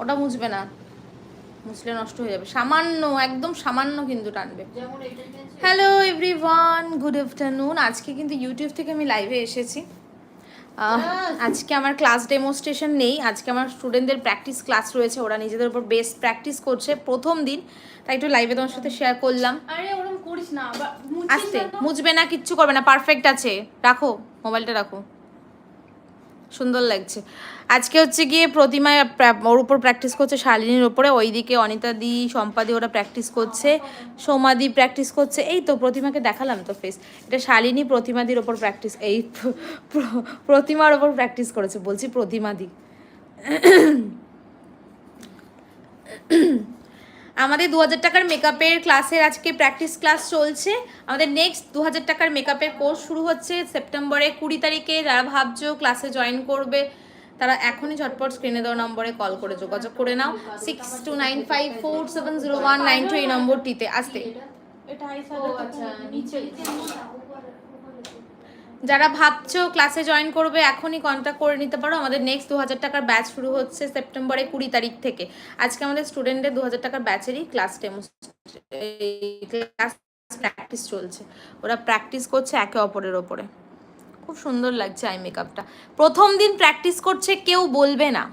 ওটা মুছবে না। মুছলে নষ্ট হয়ে যাবে। সামান্য একদম সামান্য কিন্তু টানবে। Hello everyone good afternoon আজকে কিন্তু ইউটিউব থেকে আমি লাইভে এসেছি। আজকে আমার ক্লাস ডেমোস্ট্রেশন নেই। আজকে আমার স্টুডেন্টদের প্র্যাকটিস ক্লাস রয়েছে। ওরা নিজেদের উপর বেস্ট প্র্যাকটিস করছে। প্রথম দিন। তাই একটু লাইভে তোমার সাথে শেয়ার করলাম। আরে ওরকম করিস না। আবার আস্তে। মুছবে না কিচ্ছু করবে না। পারফেক্ট আছে। রাখো মোবাইলটা রাখো। সুন্দর লাগছে। আজকে হচ্ছে গিয়ে প্রতিমা ওর উপর প্র্যাকটিস করছে শালিনীর ওপরে ওইদিকে অনিতা দি সম্পাদি ওরা প্র্যাকটিস করছে সোমাদি প্র্যাকটিস করছে। এই তো প্রতিমাকে দেখালাম তো ফেস এটা শালিনী প্রতিমাদির ওপর প্র্যাকটিস এই প্র- প্র- প্রতিমার ওপর প্র্যাকটিস করেছে, বলছি প্রতিমাদি আমাদের দু হাজার টাকার মেকআপের ক্লাসের আজকে প্র্যাকটিস ক্লাস চলছে। আমাদের নেক্সট দু হাজার টাকার মেকআপের কোর্স শুরু হচ্ছে সেপ্টেম্বরে কুড়ি তারিখে যারা ভাবছ ক্লাসে জয়েন করবে তারা এখনই ঝটপট স্ক্রিনে দেওয়া নম্বরে কল করে যোগাযোগ করে নাও। Six two nine five four seven zero one nine two এই নম্বরটিতে। আসতে। এটা ও আচ্ছা নিচে। যারা ভাবছ ক্লাসে জয়েন করবে, এখনই কন্ট্যাক্ট করে নিতে পারো। আমাদের নেক্সট দু হাজার টাকার ব্যাচ শুরু হচ্ছে সেপ্টেম্বরে কুড়ি তারিখ থেকে। আজকে আমাদের স্টুডেন্টদের দু হাজার টাকার ব্যাচেরই ক্লাস ক্লাস প্র্যাকটিস চলছে। ওরা প্র্যাকটিস করছে একে অপরের ওপরে। খুব সুন্দর লাগছে আই মেকআপটা প্রথম দিন প্র্যাকটিস করছে কেউ বলবে না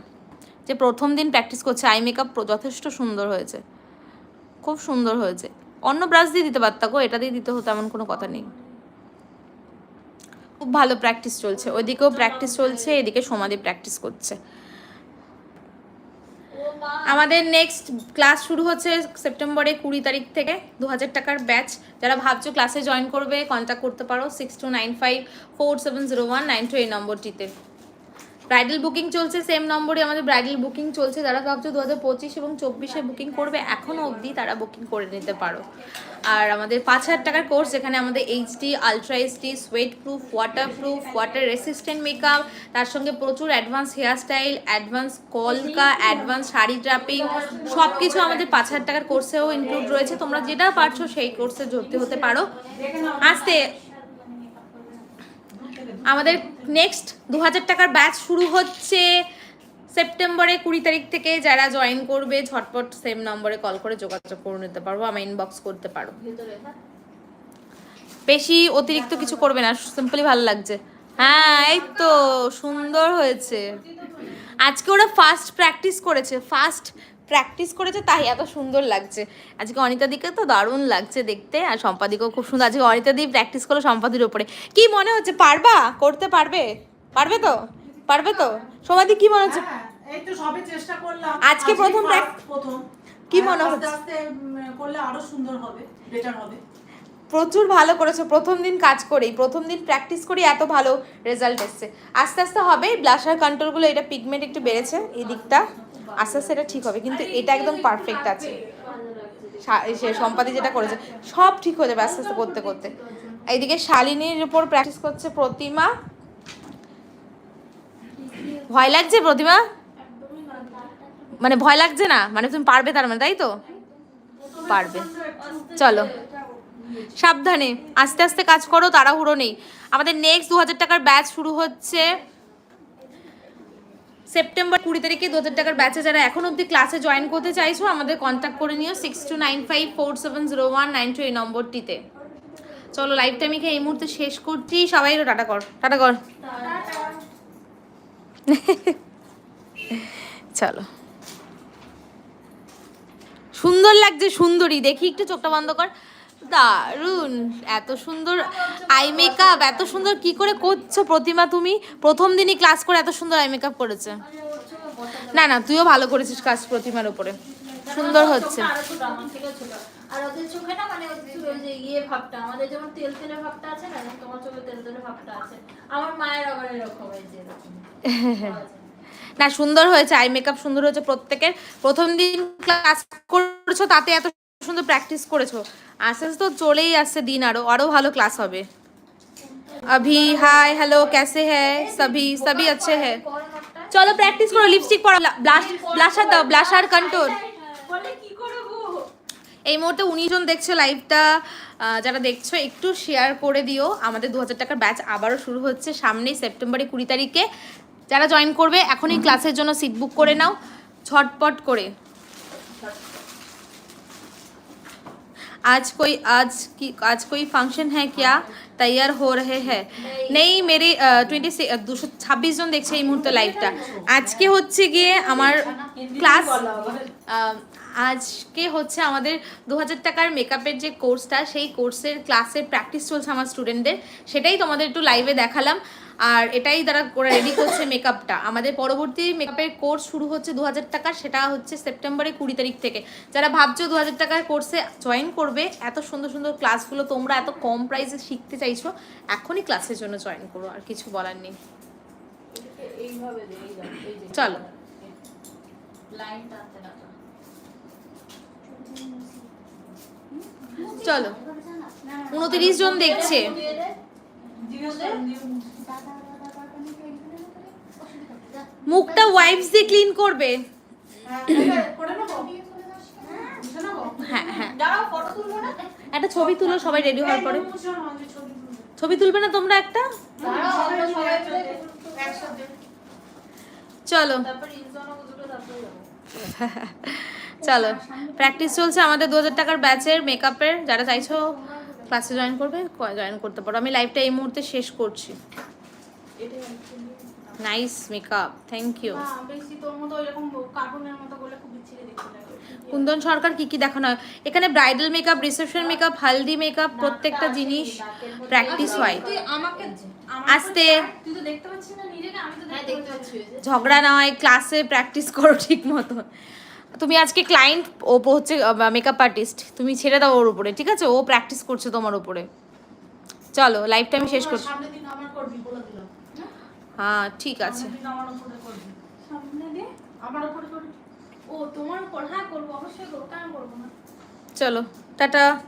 যে প্রথম দিন প্র্যাকটিস করছে। আই মেকআপ যথেষ্ট সুন্দর হয়েছে। খুব সুন্দর হয়েছে। অন্য ব্রাশ দিয়ে দিতে পারতা গো, এটা দিয়ে দিতে হতো এমন কোনো কথা নেই। খুব ভালো প্র্যাকটিস চলছে। ওইদিকেও প্র্যাকটিস চলছে, এদিকে সমাধি প্র্যাকটিস করছে। আমাদের নেক্সট ক্লাস শুরু হচ্ছে সেপ্টেম্বরে কুড়ি তারিখ থেকে দু হাজার টাকার ব্যাচ যারা ভাবছ ক্লাসে জয়েন করবে কন্ট্যাক্ট করতে পারো six two nine five four seven zero one nine two এই নম্বরটিতে। ব্রাইডাল বুকিং চলছে সেম নম্বরে আমাদের ব্রাইডাল বুকিং চলছে। যারা ভাবছ দু হাজার পঁচিশ এবং চব্বিশে বুকিং করবে এখনও অবধি তারা বুকিং করে নিতে পারো। আর আমাদের পাঁচ হাজার টাকার কোর্স, যেখানে আমাদের HD ultra HD sweat proof water proof water resistant makeup তার সঙ্গে প্রচুর অ্যাডভান্স হেয়ার স্টাইল অ্যাডভান্স কলকা অ্যাডভান্স শাড়ি ড্রাপিং সব কিছু আমাদের পাঁচ হাজার টাকার কোর্সেও ইনক্লুড রয়েছে। তোমরা যেটা পারছ সেই কোর্সে ভর্তি হতে পারো। আসতে আমাদের নেক্সট দু হাজার টাকার ব্যাচ শুরু হচ্ছে সেপ্টেম্বরে কুড়ি তারিখ থেকে। যারা জয়েন করবে ঝটপট সেম নম্বরে কল করে যোগাযোগ করে নিতে পারব আমি ইনবক্স করতে পারো। বেশি অতিরিক্ত কিছু করবে না সিম্পলি ভালো লাগছে। হ্যাঁ এই তো সুন্দর হয়েছে। আজকে ওরা ফার্স্ট প্র্যাকটিস করেছে ফার্স্ট প্র্যাকটিস করেছে তাই এত সুন্দর লাগছে। আজকে অনিতা দিকে তো দারুণ লাগছে দেখতে আর সম্পাদিকেও খুব সুন্দর। আজকে অনিতা দি প্র্যাকটিস করল সম্পাদির উপরে। কি মনে হচ্ছে পারবা? করতে পারবে? পারবে তো? পারবে তো? সমাধি কি মনে হচ্ছে? হ্যাঁ, এই তো সবে চেষ্টা করলাম। আজকে প্রথম প্রথম। কি মনে হচ্ছে? করলে আরও সুন্দর হবে বেটার হবে। প্রচুর ভালো করেছ প্রথম দিন কাজ করেই প্রথম দিন প্র্যাকটিস করি এত ভালো রেজাল্ট এসছে। আস্তে আস্তে হবে ব্লাশার কন্ট্রোলগুলো এটা পিগমেন্ট একটু বেড়েছে এই দিকটা। আস্তে আস্তে এটা ঠিক হবে, কিন্তু এটা একদম পারফেক্ট আছে। সে সম্পাদি যেটা করেছে, সব ঠিক হয়ে যাবে আস্তে আস্তে করতে করতে। এইদিকে শালিনীর উপর প্র্যাকটিস করছে প্রতিমা। ভয় লাগছে প্রতিমা? মানে ভয় লাগছে না? মানে তুমি পারবে তার মানে তাই তো? পারবে। চলো। সাবধানে। আস্তে আস্তে কাজ করো, তাড়াহুড়ো নেই। আমাদের নেক্সট দু হাজার টাকার ব্যাচ শুরু হচ্ছে। সেপ্টেম্বর কুড়ি তারিখে দু হাজার টাকার ব্যাচে যারা এখন অবধি ক্লাসে জয়েন করতে চাইছো, আমাদের কন্ট্যাক্ট করে নিও six two nine five four seven zero one nine two এই নম্বরটিতে। চলো লাইভটা আমি এই মুহূর্তে শেষ করছি। সবাই টাটা কর টাটা কর। চলো। সুন্দর লাগছে, সুন্দরী। দেখি একটু চোখটা বন্ধ কর। দারুণ এত সুন্দর আই মেকআপ এত সুন্দর কি করে করছ প্রতিমা তুমি? প্রথম দিনই ক্লাস করে এত সুন্দর আই মেকআপ করেছে। না না তুইও ভালো করেছিস কাজ প্রতিমার উপরে। সুন্দর হচ্ছে। আরও ওদের চোখে না মানে যে- ইয়ে ভাবটা আমাদের যেমন তেল তেলে ভাবটা আছে না তোমার চোখে তেল তেলে ভাবটা আছে আমার মায়ের আবার এরকম এই না সুন্দর হয়েছে আই মেকআপ সুন্দর হয়েছে প্রত্যেকের। প্রথম দিন ক্লাস করেছ তাতে এত সুন্দর প্র্যাকটিস করেছো আস্তে আস্তে তো চলেই আসছে দিন আরো আরো ভালো ক্লাস হবে अभी हाय हेलो कैसे हैं सभी सभी अच्छे हैं বড় ভাবটা চলো প্র্যাকটিস করো লিপস্টিক পরো ব্লাশ ব্লাশার দাও ব্লাশার কন্ট্রোল বলে কি করবো এই মুহূর্তে উনিশ জন দেখছো লাইভটা যারা দেখছো একটু শেয়ার করে দিও আমাদের দু হাজার টাকার ব্যাচ আবারও শুরু হচ্ছে সামনেই সেপ্টেম্বরে কুড়ি তারিখে যারা জয়েন করবে এখনই ক্লাসের জন্য সিট বুক করে নাও ছটপট করে आज कोई आज की आज कोई फंक्शन है क्या तैयार हो रहे हैं নেই মেরে টোয়েন্টি দুশো ছাব্বিশ জন দেখছে এই মুহূর্তে লাইভটা আজকে হচ্ছে গিয়ে আমার ক্লাস আজকে হচ্ছে আমাদের দু হাজার টাকার মেকআপের যে কোর্সটা সেই কোর্সের ক্লাসের প্র্যাকটিস চলছে আমার স্টুডেন্টদের সেটাই তোমাদের একটু লাইভে দেখালাম আর এটাই তারা ওরা রেডি করছে মেকআপটা আমাদের পরবর্তী মেকআপের কোর্স শুরু হচ্ছে দু হাজার টাকার সেটা হচ্ছে সেপ্টেম্বরের কুড়ি তারিখ থেকে যারা ভাবছ দু হাজার টাকার কোর্সে জয়েন করবে এত সুন্দর সুন্দর ক্লাসগুলো তোমরা এত কম প্রাইসে শিখতে চাইছো এখনই ক্লাসের জন্য জয়েন করো আর কিছু বলার নেই। চলো। লাইন। চলো উনত্রিশ জন দেখছে। মুখটা ওয়াইপস দিয়ে ক্লিন করবে হ্যাঁ? হ্যাঁ একটা ছবি তুলো সবাই রেডি হওয়ার পরে ছবি তুলবে। না তোমরা একটা। চলো চলো প্র্যাকটিস চলছে আমাদের দু হাজার টাকার ব্যাচের মেকআপের যারা চাইছো ক্লাসে জয়েন করবে জয়েন করতে পারো। আমি লাইভটা এই মুহূর্তে শেষ করছি। Nice makeup thank you Kundan Sarkar কি কি দেখানো হয়? এখানে bridal makeup reception makeup haldi makeup প্রত্যেকটা জিনিস প্র্যাকটিস হয়। আস্তে। তুই তো দেখতে পাচ্ছিস না নিজেকে আমি তো দেখতে পাচ্ছি। ঝগড়া না হয় ক্লাসে প্র্যাকটিস করো ঠিক মতো। তুমি আজকে ক্লায়েন্ট ও হচ্ছে মেকআপ আর্টিস্ট তুমি ছেড়ে দাও ওর উপরে ঠিক আছে? ও প্র্যাকটিস করছে তোমার উপরে। চলো লাইফটা আমি শেষ করছি। দিলাম হ্যাঁ? ঠিক আছে। হ্যাঁ চলো টাটা।